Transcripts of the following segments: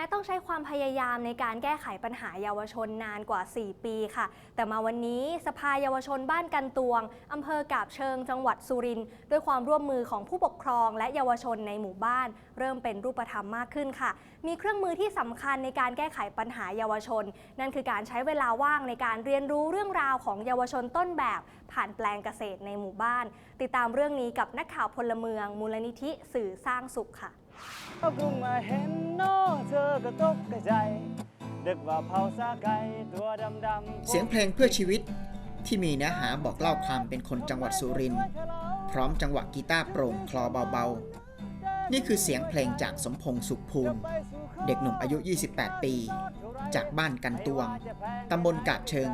ม้ต้องใช้ความพยายามในการแก้ไขปัญหาเยาวชนนานกว่า 4 ปีค่ะ แต่มาวันนี้สภาเยาวชนบ้านกันตวงอำเภอกาบเชิงจังหวัดสุรินทร์ด้วยความร่วมมือของผู้ปกครองและเยาวชนในหมู่บ้าน เริ่มเป็นรูปธรรมมากขึ้นค่ะ มีเครื่องมือที่สำคัญในการแก้ไขปัญหาเยาวชน นั่นคือการใช้เวลาว่างในการเรียนรู้เรื่องราวของเยาวชนต้นแบบ ผ่านแปลงเกษตรในหมู่บ้าน ติดตามเรื่องนี้กับนักข่าวพลเมือง มูลนิธิสื่อสร้างสุขค่ะ เพิ่งมาเห็นน้เธอก็ตกใจดึกว่าเผาซาไก่ตัวดำดำเสียงเพลงเพื่อชีวิตที่มีเนื้อหาบอกเล่าความเป็นคนจังหวัดสุรินทร์พร้อมจังหวะกีตาร์โปร่งคลอเบาๆ นี่คือเสียงเพลงจากสมพงษ์สุขภูมิ เด็กหนุ่มอายุ 28 ปี จากบ้านกันตวง ตำบลกาบเชิง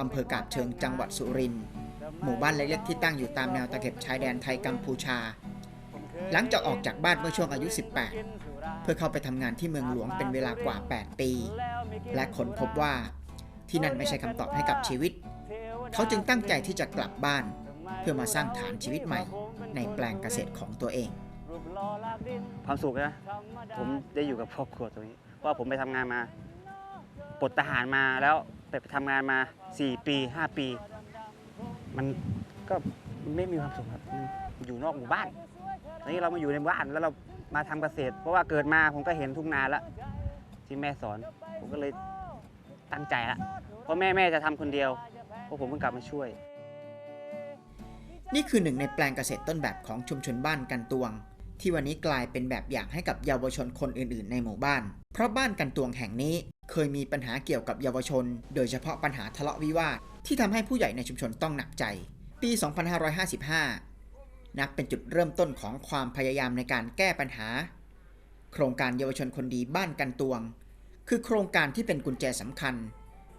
อำเภอกาบเชิงจังหวัดสุรินทร์หมู่บ้านเล็กๆที่ตั้งอยู่ตามแนวตะเข็บชายแดนไทยกัมพูชา หลังจากออกจากบ้านเมื่อช่วงอายุ 18 เพื่อเข้าไปทำงานที่เมืองหลวงเป็นเวลากว่า 8 ปี และค้นพบว่าที่นั่นไม่ใช่คำตอบให้กับชีวิต เขาจึงตั้งใจที่จะกลับบ้าน เพื่อมาสร้างฐานชีวิตใหม่ ในแปลงเกษตรของตัวเอง ความสุขนะผมได้อยู่กับครอบครัวตรงนี้เพราะว่าผมไปทำงานมาปลดทหารมาแล้วไปทำงานมา 4 ปี 5 ปี มันก็ไม่มีความสุขครับอยู่นอกหมู่บ้าน นี้เรามาอยู่ในบ้านแล้วเรามาทำเกษตร เพราะว่าเกิดมาผมก็เห็นทุ่งนาแล้วที่แม่สอน ผมก็เลยตั้งใจละเพราะแม่แม่จะทำคนเดียวเพราะผมเพิ่งกลับมาช่วย นี่คือหนึ่งในแปลงเกษตรต้นแบบของชุมชนบ้านกันตวง ที่วันนี้กลายเป็นแบบอย่างให้กับเยาวชนคนอื่น ๆ ในหมู่บ้าน เพราะบ้านกันตวงแห่งนี้เคยมีปัญหาเกี่ยวกับเยาวชน โดยเฉพาะปัญหาทะเลาะวิวาทที่ทำให้ผู้ใหญ่ในชุมชนต้องหนักใจ ปี 2555 นับเป็นจุดเริ่มต้นของความพยายามในการแก้ปัญหา โครงการเยาวชนคนดีบ้านกันตวง คือโครงการที่เป็นกุญแจสำคัญ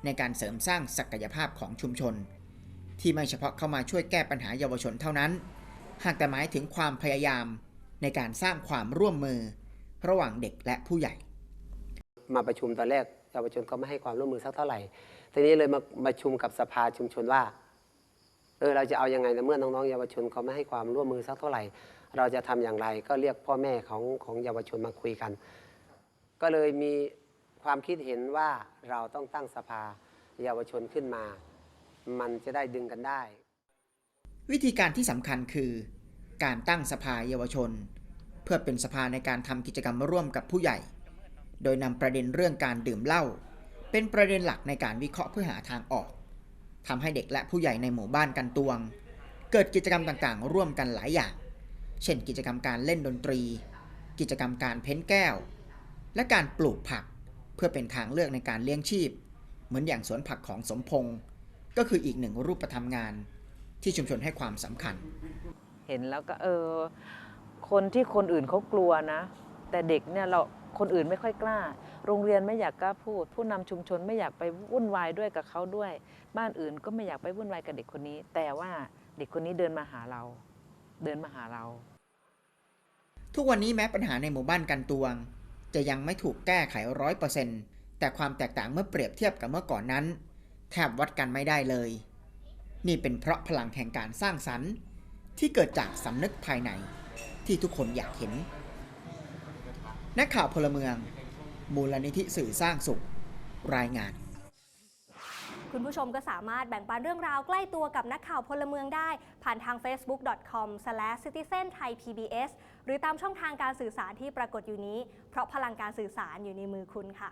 ในการเสริมสร้างศักยภาพของชุมชน ที่ไม่เฉพาะเข้ามาช่วยแก้ปัญหาเยาวชนเท่านั้น หากแต่หมายถึงความพยายามในการสร้างความร่วมมือ ระหว่างเด็กและผู้ใหญ่ มาประชุมตอนแรกเยาวชนก็ไม่ให้ความร่วมมือสักเท่าไหร่ทีนี้เลยมาประชุมกับสภาชุมชนว่า เออเราจะเอายังไงในเมื่อน้องๆเยาวชนเขาไม่ให้ความร่วมมือสักเท่าไหร่ เราจะทำอย่างไรก็เรียกพ่อแม่ของของเยาวชนมาคุยกัน ก็เลยมีความคิดเห็นว่าเราต้องตั้งสภาเยาวชนขึ้นมา มันจะได้ดึงกันได้ วิธีการที่สำคัญคือ การตั้งสภาเยาวชน เพื่อเป็นสภาในการทำกิจกรรมร่วมกับผู้ใหญ่ โดยนำประเด็นเรื่องการดื่มเหล้าเป็นประเด็นหลักในการวิเคราะห์เพื่อหาทางออก ทำให้เด็กและผู้ใหญ่ในหมู่บ้านกันตวง เกิดกิจกรรมต่างๆ ร่วมกันหลายอย่าง เช่น กิจกรรมการเล่นดนตรี กิจกรรมการเพ้นแก้ว และการปลูกผักเพื่อเป็นทางเลือกในการเลี้ยงชีพ เหมือนอย่างสวนผักของสมพงศ์ก็คืออีกหนึ่งรูปธรรมงานที่ชุมชนให้ความสำคัญ เห็นแล้วก็เออคนที่คนอื่นเขากลัวนะ แต่เด็กเนี่ยเราคนอื่นไม่ค่อยกล้า โรงเรียนไม่อยากกล้าพูด ผู้นำชุมชนไม่อยากไปวุ่นวายด้วยกับเขาด้วย บ้านอื่นก็ไม่อยากไปวุ่นวายกับเด็กคนนี้ แต่ว่าเด็กคนนี้เดินมาหาเรา เดินมาหาเรา ทุกวันนี้แม้ปัญหาในหมู่บ้านกันตวง จะยังไม่ถูกแก้ไขร้อยเปอร์เซ็นต์แต่ความแตกต่างเมื่อเปรียบเทียบกับเมื่อก่อนนั้น แทบวัดกันไม่ได้เลย นี่เป็นเพราะพลังแห่งการสร้างสรรค์ ที่เกิดจากสำนึกภายในที่ทุกคนอยากเห็น นักข่าวพลเมือง มูลนิธิสื่อสร้างสุข รายงาน คุณผู้ชมก็สามารถแบ่งปันเรื่องราวใกล้ตัวกับนักข่าวพลเมืองได้ ผ่านทาง facebook.com/citizenthaipbs หรือตามช่องทางการสื่อสารที่ปรากฏอยู่นี้ เพราะพลังการสื่อสารอยู่ในมือคุณค่ะ